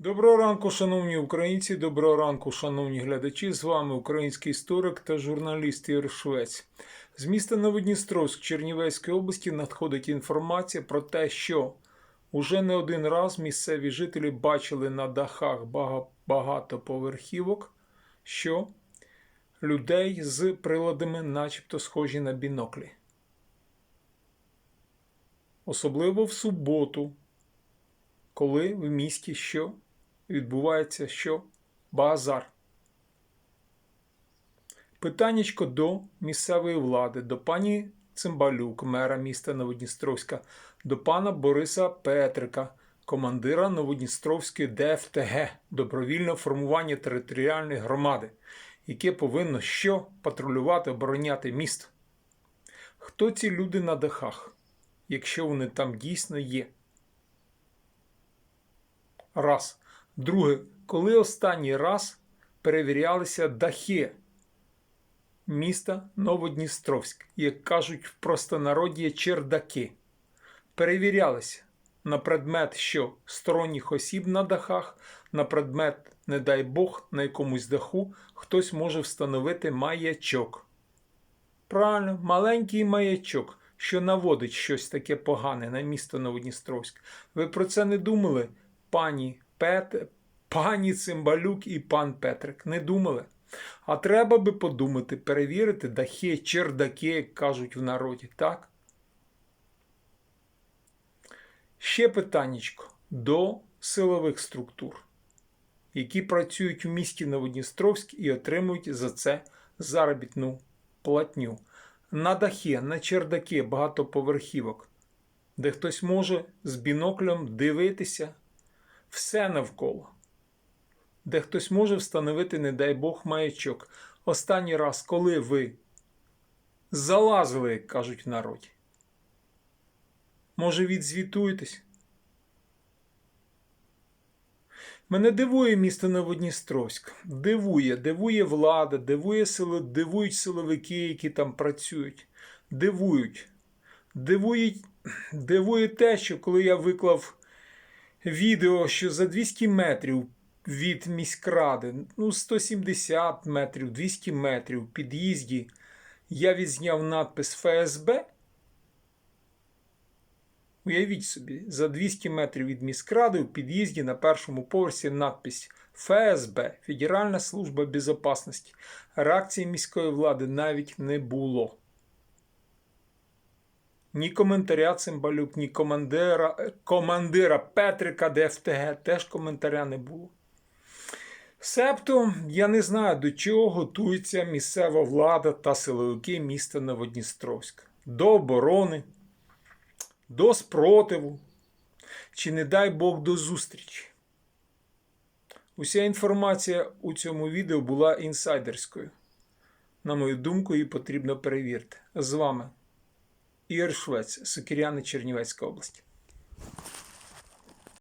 Доброго ранку, шановні українці, доброго ранку, шановні глядачі. З вами український історик та журналіст Ігор Швець. З міста Новодністровськ Чернівецької області надходить інформація про те, що уже не один раз місцеві жителі бачили на дахах бага- багатоповерхівок, що людей з приладами, начебто схожі на біноклі. Особливо в суботу, коли в місті що відбувається що базар. Питаннячко до місцевої влади, до пані Цимбалюк, мера міста Новодністровська, до пана Бориса Петрика, командира Новодністровської ДФТГ, добровільного формування територіальної громади, яке повинно що патрулювати, обороняти місто. Хто ці люди на дахах, якщо вони там дійсно є? Раз. Друге, коли останній раз перевірялися дахи міста Новодністровськ, як кажуть в простонароді чердаки, перевірялися на предмет, що сторонніх осіб на дахах, на предмет, не дай Бог, на якомусь даху хтось може встановити маячок. Правильно, маленький маячок, що наводить щось таке погане на місто Новодністровськ. Ви про це не думали, пані Пет... пані Цимбалюк і пан Петрик? Не думали? А треба би подумати, перевірити дахи, чердаки, як кажуть в народі, так? Ще питаннячко до силових структур, які працюють у місті Новодністровськ і отримують за це заробітну платню. На дахи, на чердаки багатоповерхівок, де хтось може з біноклем дивитися все навколо, де хтось може встановити, не дай Бог, маячок. Останній раз, коли ви залазили, як кажуть в народі, може, відзвітуєтесь? Мене дивує місто Новодністровськ. Дивує, дивує влада, дивує сили, дивують силовики, які там працюють. Дивують. Дивують, дивує те, що коли я виклав відео, що за 200 метрів від міськради, ну 170 метрів, 200 метрів в під'їзді, я відзняв надпис ФСБ. Уявіть собі, за 200 метрів від міськради в під'їзді на першому поверсі надпись ФСБ Федеральна служба безопасності. Реакції міської влади навіть не було. Ні коментаря Цимбалюк, ні командира, е, командира Петрика ДФТГ теж коментаря не було. Себто я не знаю, до чого готується місцева влада та силовики міста Новодністровська. До оборони, до спротиву, чи, не дай Бог, до зустрічі. Уся інформація у цьому відео була інсайдерською. На мою думку, її потрібно перевірити. З вами Ігор Швець, Сокиряни, Чернівецька область.